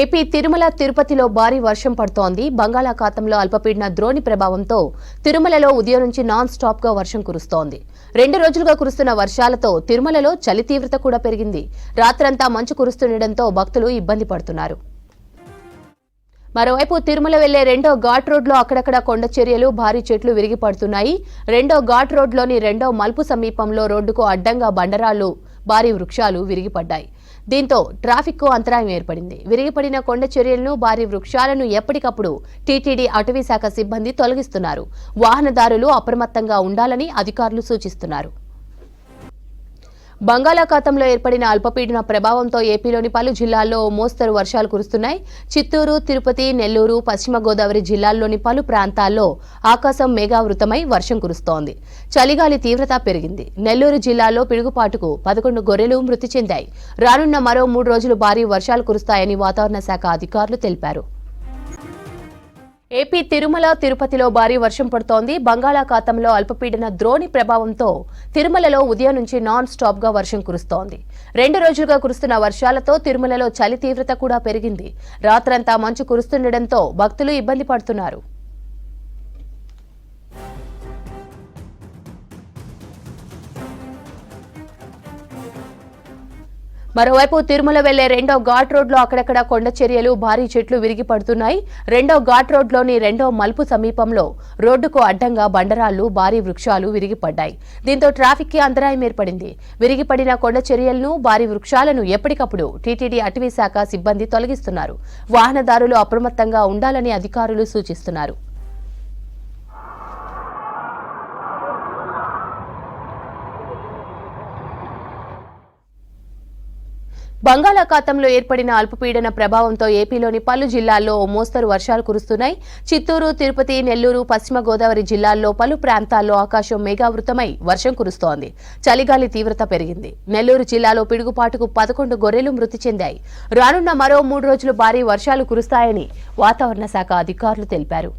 AP Tirumala తిరుపతిలో భారీ వర్షం పడుతోంది. బంగాళాఖాతంలో అల్పపీడన ద్రోణి ప్రభావంతో తిరుమలలో ఉదయం నుంచి నాన్ స్టాప్గా వర్షం కురుస్తోంది. రెండు రోజులుగా కురుస్తున్న వర్షాలతో తిరుమలలో చలి తీవ్రత కూడా పెరిగింది. రాత్రంతా మంచు కురుస్తుండటంతో భక్తులు ఇబ్బంది పడుతున్నారు. మరోవైపు తిరుమల వెళ్ళే రెండో ఘాట్ రోడ్లో అక్కడక్కడ కొండ చర్యలు భారీ చెట్లు విరిగి పడుతున్నాయి. రెండో ఘాట్ రోడ్లోని రెండో మలుపు సమీపంలో రోడ్డుకు అడ్డంగా బండరాళ్ళు భారీ వృక్షాలు విరిగిపడ్డాయి దీంతో ట్రాఫిక్కు అంతరాయం ఏర్పడింది. విరిగిపడిన కొండ చర్యలను భారీ వృక్షాలను ఎప్పటికప్పుడు టీటీడీ అటవీ శాఖ సిబ్బంది తొలగిస్తున్నారు. వాహనదారులు అప్రమత్తంగా ఉండాలని అధికారులు సూచిస్తున్నారు. బంగాళాఖాతంలో ఏర్పడిన అల్పపీడన ప్రభావంతో ఏపీలోని పలు జిల్లాల్లో మోస్తరు వర్షాలు కురుస్తున్నాయి. చిత్తూరు తిరుపతి నెల్లూరు పశ్చిమ గోదావరి జిల్లాల్లోని పలు ప్రాంతాల్లో ఆకాశం మేఘావృతమై వర్షం కురుస్తోంది. చలిగాలి తీవ్రత పెరిగింది. నెల్లూరు జిల్లాలో పిడుగుపాటుకు పదకొండు గొర్రెలు మృతి చెందాయి. రానున్న మరో మూడు రోజులు భారీ వర్షాలు కురుస్తాయని వాతావరణ శాఖ అధికారులు తెలిపారు. ఏపీ తిరుమల తిరుపతిలో భారీ వర్షం పడుతోంది. బంగాళాఖాతంలో అల్పపీడన ద్రోణి ప్రభావంతో తిరుమలలో ఉదయం నుంచి నాన్ స్టాప్గా వర్షం కురుస్తోంది. రెండు రోజులుగా కురుస్తున్న వర్షాలతో తిరుమలలో చలి తీవ్రత కూడా పెరిగింది. రాత్రంతా మంచు కురుస్తుండటంతో భక్తులు ఇబ్బంది పడుతున్నారు. మరోవైపు తిరుమల వెళ్ళే రెండో ఘాట్ రోడ్లో అక్కడక్కడ కొండ చర్యలు భారీ చెట్లు విరిగి పడుతున్నాయి. రెండో ఘాట్ రోడ్లోని రెండో మలుపు సమీపంలో రోడ్డుకు అడ్డంగా బండరాళ్ళు భారీ వృక్షాలు విరిగిపడ్డాయి దీంతో ట్రాఫిక్కి అంతరాయం ఏర్పడింది. విరిగిపడిన కొండ చర్యలను భారీ వృక్షాలను ఎప్పటికప్పుడు టీటీడీ అటవీ శాఖ సిబ్బంది తొలగిస్తున్నారు. వాహనదారులు అప్రమత్తంగా ఉండాలని అధికారులు సూచిస్తున్నారు. బంగాళాఖాతంలో ఏర్పడిన అల్పపీడన ప్రభావంతో ఏపీలోని పలు జిల్లాల్లో మోస్తరు వర్షాలు కురుస్తున్నాయి. చిత్తూరు తిరుపతి నెల్లూరు పశ్చిమ గోదావరి జిల్లాల్లో పలు ప్రాంతాల్లో ఆకాశం మేఘావృతమై వర్షం కురుస్తోంది. చలిగాలి తీవ్రత పెరిగింది. నెల్లూరు జిల్లాలో పిడుగుపాటుకు పదకొండు గొర్రెలు మృతి చెందాయి. రానున్న మరో మూడు రోజులు భారీ వర్షాలు కురుస్తాయని వాతావరణ శాఖ అధికారులు తెలిపారు.